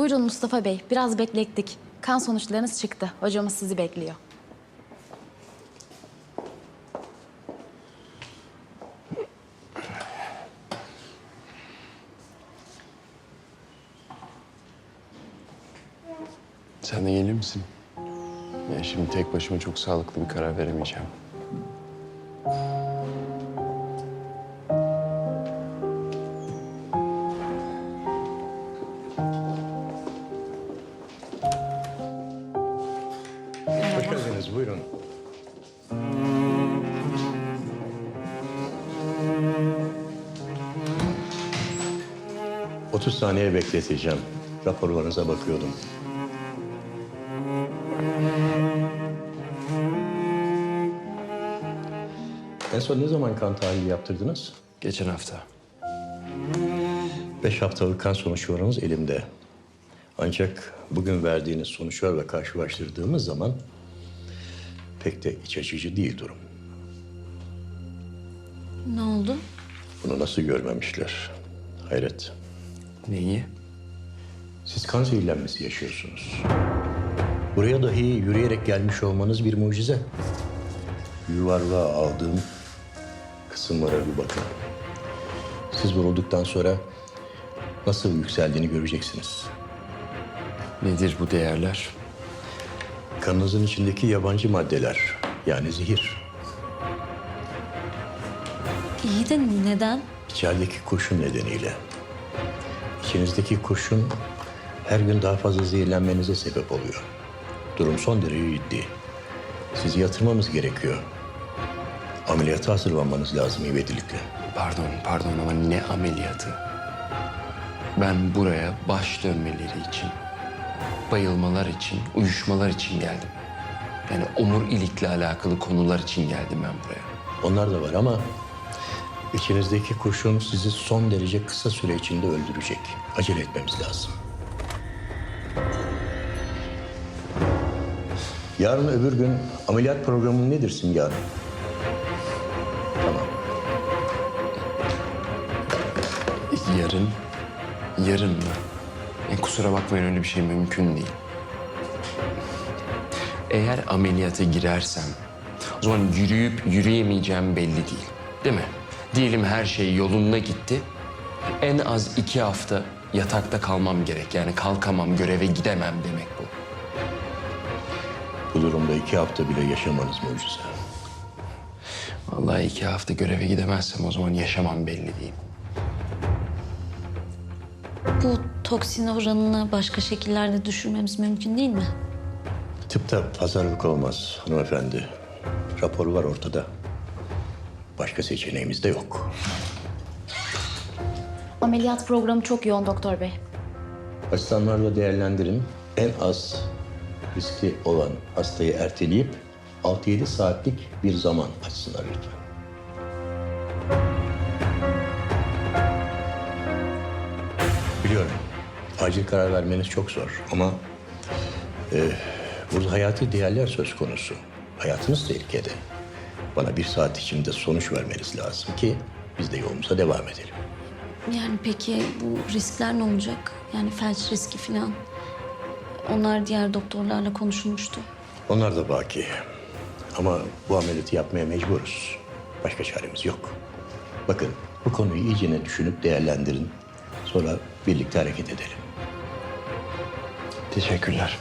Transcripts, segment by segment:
Buyurun Mustafa Bey. Biraz beklettik. Kan sonuçlarınız çıktı. Hocamız sizi bekliyor. Sen de gelir misin? Ya şimdi tek başıma çok sağlıklı bir karar veremeyeceğim. Geldiniz, buyurun. Otuz saniye bekleteceğim. Raporlarınıza bakıyordum. En son ne zaman kan tahlili yaptırdınız? Geçen hafta. Beş haftalık kan sonuçlarınız elimde. Ancak bugün verdiğiniz sonuçlarla karşılaştırdığımız zaman pek de iç açıcı değil durum. Ne oldu? Bunu nasıl görmemişler? Hayret. Neyi? Siz kan zehirlenmesi yaşıyorsunuz. Buraya dahi yürüyerek gelmiş olmanız bir mucize. Yuvarlığa aldığım kısımlara bir bakın. Siz vurulduktan sonra nasıl yükseldiğini göreceksiniz. Nedir bu değerler? Kanınızın içindeki yabancı maddeler, yani zehir. İyi de neden? İçerideki kurşun nedeniyle. İçinizdeki kurşun her gün daha fazla zehirlenmenize sebep oluyor. Durum son derece ciddi. Sizi yatırmamız gerekiyor. Ameliyata hazırlanmanız lazım ivedilikle. Pardon, pardon ama ne ameliyatı? Ben buraya baş dönmeleri için, bayılmalar için, uyuşmalar için geldim. Yani omurilikle alakalı konular için geldim ben buraya. Onlar da var ama içinizdeki kurşun sizi son derece kısa süre içinde öldürecek. Acele etmemiz lazım. Yarın öbür gün ameliyat programı nedir Simge Hanım? Tamam. Yarın, yarın mı? E, kusura bakmayın öyle bir şey mümkün değil. Eğer ameliyata girersem, o zaman yürüyüp yürüyemeyeceğim belli değil. Değil mi? Diyelim her şey yolunda gitti. En az iki hafta yatakta kalmam gerek. Yani kalkamam, göreve gidemem demek bu. Bu durumda iki hafta bile yaşamanız mucize. Vallahi iki hafta göreve gidemezsem o zaman yaşamam belli değil. Bu toksin oranını başka şekillerde düşürmemiz mümkün değil mi? Tıpta pazarlık olmaz hanımefendi. Rapor var ortada. Başka seçeneğimiz de yok. Ameliyat programı çok yoğun doktor bey. Asistanlarla değerlendirin. En az riskli olan hastayı erteleyip 6-7 saatlik bir zaman açsınlar lütfen. Acil karar vermeniz çok zor ama e, burada hayati değerler söz konusu. Hayatınız tehlikede. Bana bir saat içinde sonuç vermeniz lazım ki biz de yolumuza devam edelim. Yani peki bu riskler ne olacak? Yani felç riski falan. Onlar diğer doktorlarla konuşulmuştu. Onlar da baki. Ama bu ameliyatı yapmaya mecburuz. Başka çaremiz yok. Bakın bu konuyu iyicene düşünüp değerlendirin. Sonra birlikte hareket edelim. Teşekkürler.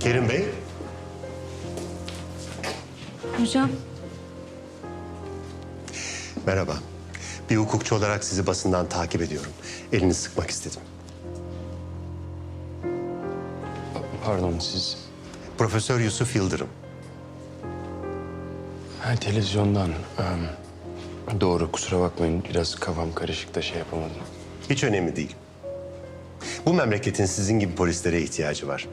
Kerim Bey, Hocam merhaba. Bir hukukçu olarak sizi basından takip ediyorum. Elini sıkmak istedim. Pardon siz Profesör Yusuf Yıldırım. ha, televizyondan. em, doğru kusura bakmayın biraz kafam karışık da şey yapamadım. Hiç önemli değil. Bu memleketin sizin gibi polislere ihtiyacı var.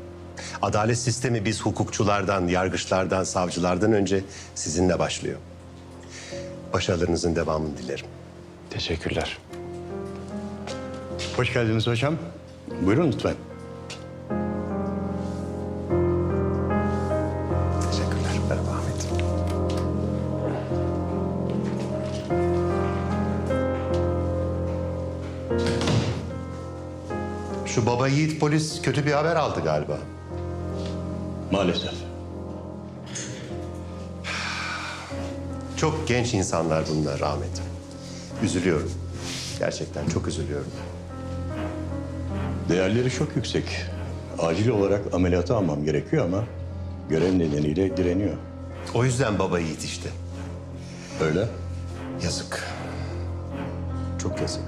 Adalet sistemi biz hukukçulardan, yargıçlardan, savcılardan önce sizinle başlıyor. Başarılarınızın devamını dilerim. Teşekkürler. Hoş geldiniz hocam. Buyurun lütfen. Teşekkürler. Merhaba Ahmet. Şu baba yiğit polis kötü bir haber aldı galiba. Maalesef. Çok genç insanlar bunlar Ahmet. Üzülüyorum. Gerçekten çok üzülüyorum. Değerleri çok yüksek. Acil olarak ameliyata almam gerekiyor ama görev nedeniyle direniyor. O yüzden baba yiğit işte. Öyle. Yazık. Çok yazık.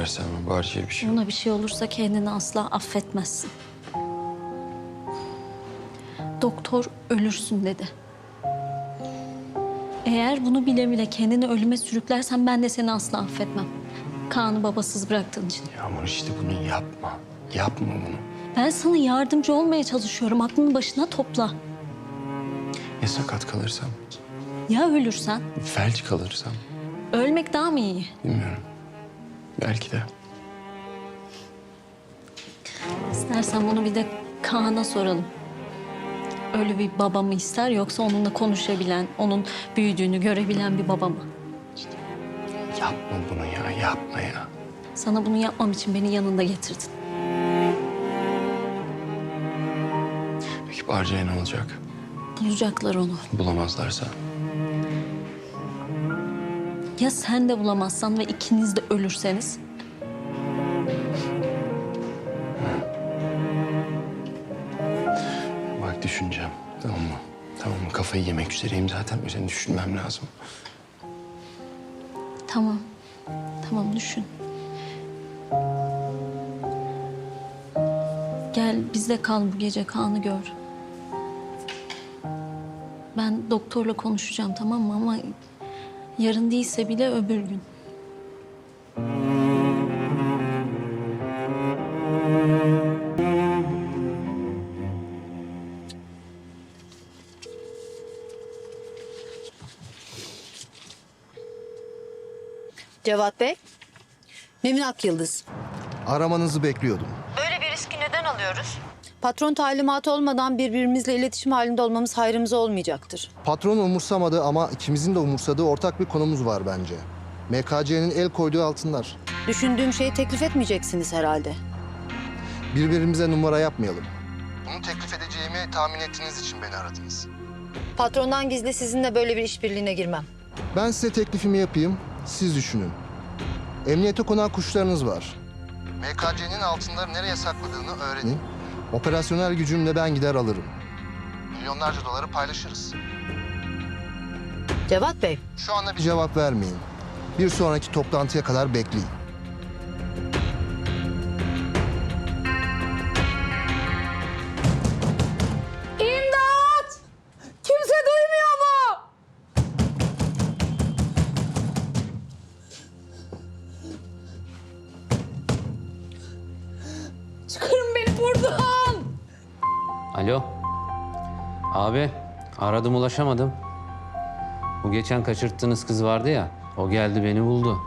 Girersem Barca'ya bir şey Ona bir şey olursa kendini asla affetmezsin. Doktor ölürsün dedi. Eğer bunu bile bile kendini ölüme sürüklersen ben de seni asla affetmem. Kaan'ı babasız bıraktığın için. Yağmur işte bunu yapma. Yapma bunu. Ben sana yardımcı olmaya çalışıyorum. Aklını başına topla. Ya sakat kalırsam? Ya ölürsen? Felç kalırsam? Ölmek daha mı iyi? Bilmiyorum. Belki de. İstersen bunu bir de Kaan'a soralım. Ölü bir baba mı ister yoksa onunla konuşabilen, onun büyüdüğünü görebilen bir baba mı? Yapma bunu ya, yapma ya. Sana bunu yapmam için beni yanında getirdin. Peki Barca'ya ne olacak? Bulacaklar onu. Bulamazlarsa? Ya sen de bulamazsan ve ikiniz de ölürseniz? Bak düşüneceğim. Tamam mı? Tamam mı? Kafayı yemek üzereyim zaten. Üzerine düşünmem lazım. Tamam. Tamam düşün. Gel bizde kal bu gece Kaan'ı gör. Ben doktorla konuşacağım tamam mı ama yarın değilse bile öbür gün. Cevat Bey. Nemin Akyıldız. Aramanızı bekliyordum. Böyle bir riski neden alıyoruz? Patron talimatı olmadan birbirimizle iletişim halinde olmamız hayrımıza olmayacaktır. Patron umursamadı ama ikimizin de umursadığı ortak bir konumuz var bence. MKC'nin el koyduğu altınlar. Düşündüğüm şeyi teklif etmeyeceksiniz herhalde. Birbirimize numara yapmayalım. Bunu teklif edeceğimi tahmin ettiğiniz için beni aradınız. Patrondan gizli sizinle böyle bir işbirliğine girmem. Ben size teklifimi yapayım, siz düşünün. Emniyete konan kuşlarınız var. MKC'nin altınları nereye sakladığını öğrenin. Operasyonel gücümle ben gider alırım. Milyonlarca doları paylaşırız. Cevat Bey, Şu anda bir cevap vermeyin. Bir sonraki toplantıya kadar bekleyin. Alo. Abi aradım ulaşamadım. Bu geçen kaçırttığınız kız vardı ya. O geldi beni buldu.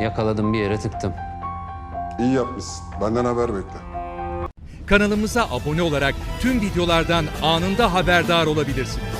Yakaladım bir yere tıktım. İyi yapmışsın. Benden haber bekle. Kanalımıza abone olarak tüm videolardan anında haberdar olabilirsiniz.